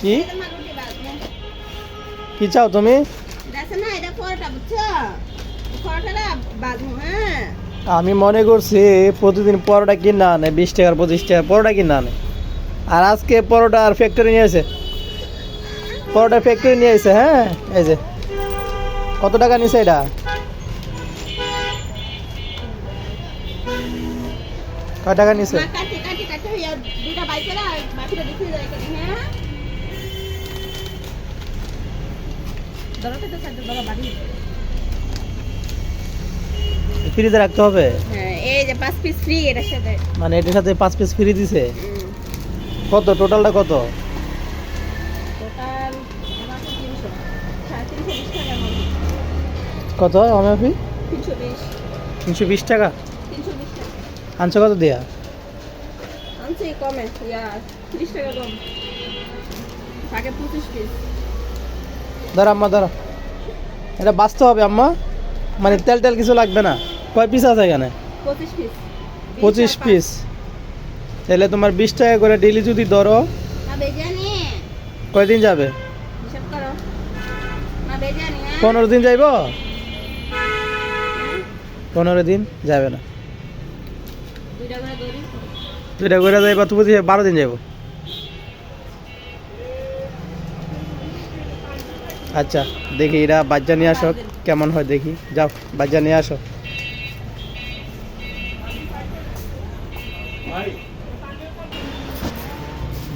কি? কি চাও তুমি? হ্যাঁ? আমি মনে করছি প্রতিদিন পরোটা কিনা আনে বিশ টাকার পঁচিশ টাকার পরোটা কিনা আনে। আর আজকে পরোটা আর ফ্যাক্টরি নিয়ে এসে পরোটা ফ্যাক্টরি নিয়ে এসে হ্যাঁ? এই যে। কত টাকা নিছে এটা? কয় টাকা নিছে মা কাটি কাটি কাটি হইয়া দুটা বাইক করে আর বাকিটা দেখে যায় কেন হ্যাঁ দরকার তো সাথে বাবা বাড়ি ফ্রিজে রাখতে হবে? হ্যাঁ এই যে পাঁচ পিস ফ্রি এটার সাথে। মানে এটার সাথে পাঁচ পিস ফ্রি দিছে? কত? টোটালটা কত? কত হোমিওপ্যাথি তিনশো বিশ। টাকা? তিনশো বিশ টাকা। আনছো কত দিয়া? আনছি কমে ইয়া ত্রিশ টাকা কম। থাকে পঁচিশ পিস ধরো আম্মা ধরো এটা বাঁচতে হবে আম্মা। মানে তেল তেল কিছু লাগবে না। কয় পিস আছে এখানে? পঁচিশ পিস তাহলে তোমার বিশ টাকা করে ডেলি যদি ধরো কয়দিন যাবে? হ্যাঁ। পনেরো দিন যাইব? পনেরো দিন যাবে না। দুইটা করে যাইবা তুমি বারো দিন যাইব। আচ্ছা দেখি এরা বাচ্চা নিয়ে আসো কেমন হয় দেখি। যাও বাচ্চা নিয়ে আসো।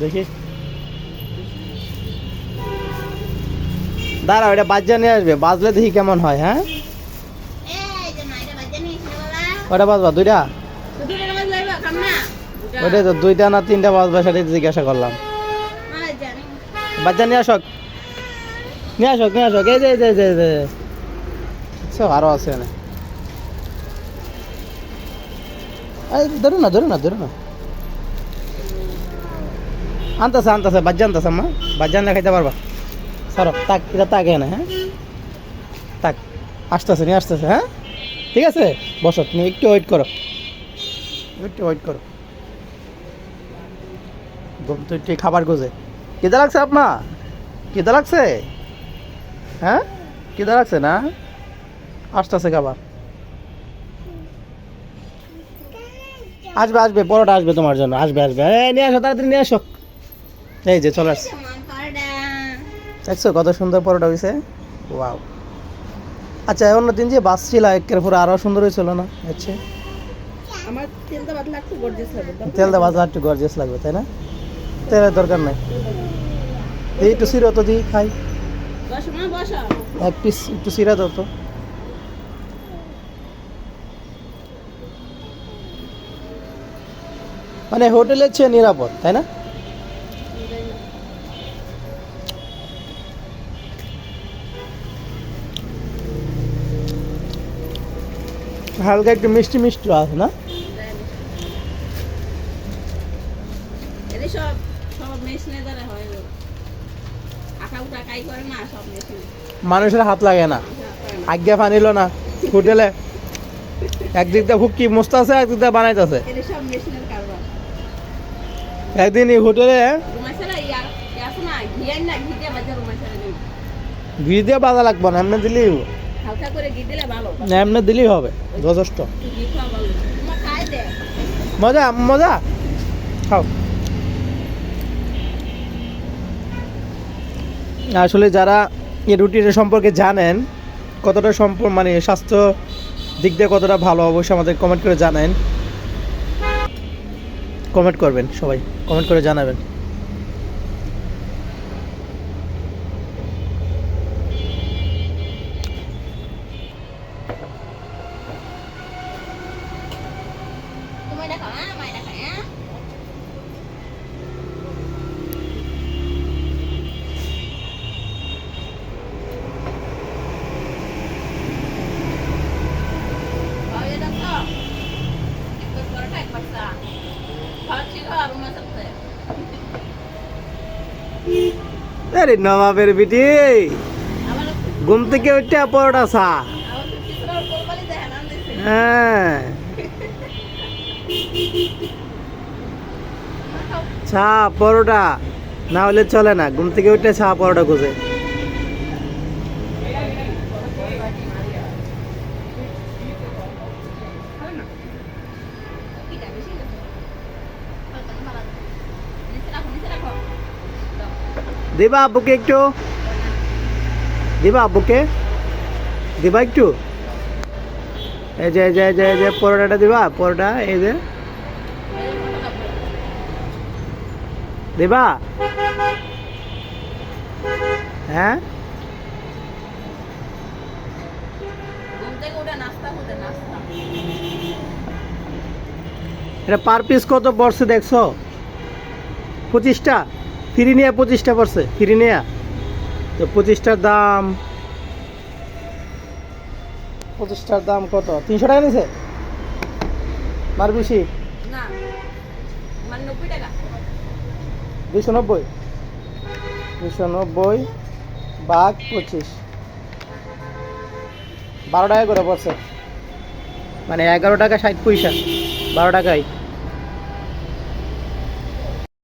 দেখি। দাঁড়াও, এটা বাচ্চা নিয়ে আসবে, বাজলে দেখি কেমন হয় হ্যাঁ? ওটা বাজবা, দুইটা? ওইটাই তো, দুইটা না তিনটা বাজবা সেটাই জিজ্ঞাসা করলাম। বাচ্চা নিয়ে আসক। নিয়ে আসক নিয়ে আসক এই যে এই যে এই যে, সব আরও আছে না এই ধরো না না না। আম্মা। বাজ্যা আনলে খাইতে পারবা। তাক এটা তাকে না হ্যাঁ? তাক আসতেছে নিয়ে আসতেছে হ্যাঁ? ঠিক আছে? বসো তুমি একটু ওয়েট করো। একটু ওয়েট করো। ঘুম তো একটু খাবার গোজে কেদা লাগছে আপনা কেদা লাগছে? হ্যাঁ? কি দাঁড়াচ্ছে না? আসতেছে খাবার আসবে আসবে পরোটা আসবে তোমার জন্য আসবে আসবে। এই নিয়ে আসো তাড়াতাড়ি নিয়ে আসো। এই যে চলে আসছে। দেখছ কত সুন্দর পরোটা হয়েছে ওয়াও। আচ্ছা অন্য দিন যে বাস ছিল একের পরে আরও সুন্দর হয়েছিল না? আচ্ছা। আমার তেলটা বাতলা একটু গর্জিয়াস লাগবে। একটু গর্জিয়াস লাগবে তাই না? তেলের দরকার নাই। এই একটু সিরো তো দিই খাই। এক পিস একটু সিরা দাও তো। মানে হোটেলের চেয়ে নিরাপদ তাই না? হালকা একটু মিষ্টি মিষ্টি আছে না? সব সব মেশিনে দ্বারা হয় আঁকা উঠা কাই করে না সব মেশিনে মানুষের হাত লাগে না। আজ্ঞা ফানিল না। হোটেলে একদিক দিয়ে হুক্কি মস্ত আছে, একদিক বানাইতেছে। একদিন এই হোটেলে ঘি দিয়ে বাজা লাগবে না, এমনি দিলেই না এমনি দিলেই হবে, যথেষ্ট। মজা মজা। খাও। আসলে যারা এই রুটিনের সম্পর্কে জানেন, কতটা সম্প মানে স্বাস্থ্য দিক দিয়ে কতটা ভালো, অবশ্যই আমাদের কমেন্ট করে জানেন। কমেন্ট করবেন সবাই কমেন্ট করে জানাবেন তুমি এটা খাও হ্যাঁ মা এটা খাই হ্যাঁ খাও এটা খাও একবার পরোটা একবার চা খাচ্ছি খাও রুমাইছাড়া আরে নবাবের বিটি। ঘুম থেকে উঠে পরোটা দিছে হ্যাঁ। চা পরোটা, না হলে চলে না। ঘুম থেকে উঠে চা পরোটা খুঁজে। দিবা আব্বুকে একটু। দিবা আব্বুকে দিবা একটু। এই যে যে যে যে পরোটাটা দিবা পরোটা এই যে। দিবা। হ্যাঁ। এটা পার পিস কত পড়ছে দেখছ? পঁচিশটা? ফ্রি নিয়ে পঁচিশটা পড়ছে ফ্রি নিয়ে। তো পঁচিশটার দাম পঁচিশটার দাম কত? তিনশো টাকা নিছে? মার বেশি। দুশো নব্বই দুশো নব্বই? বাঘ পঁচিশ। বারো টাকা করে পড়ছে। মানে এগারো টাকা ষাট পয়সা বারো টাকায়।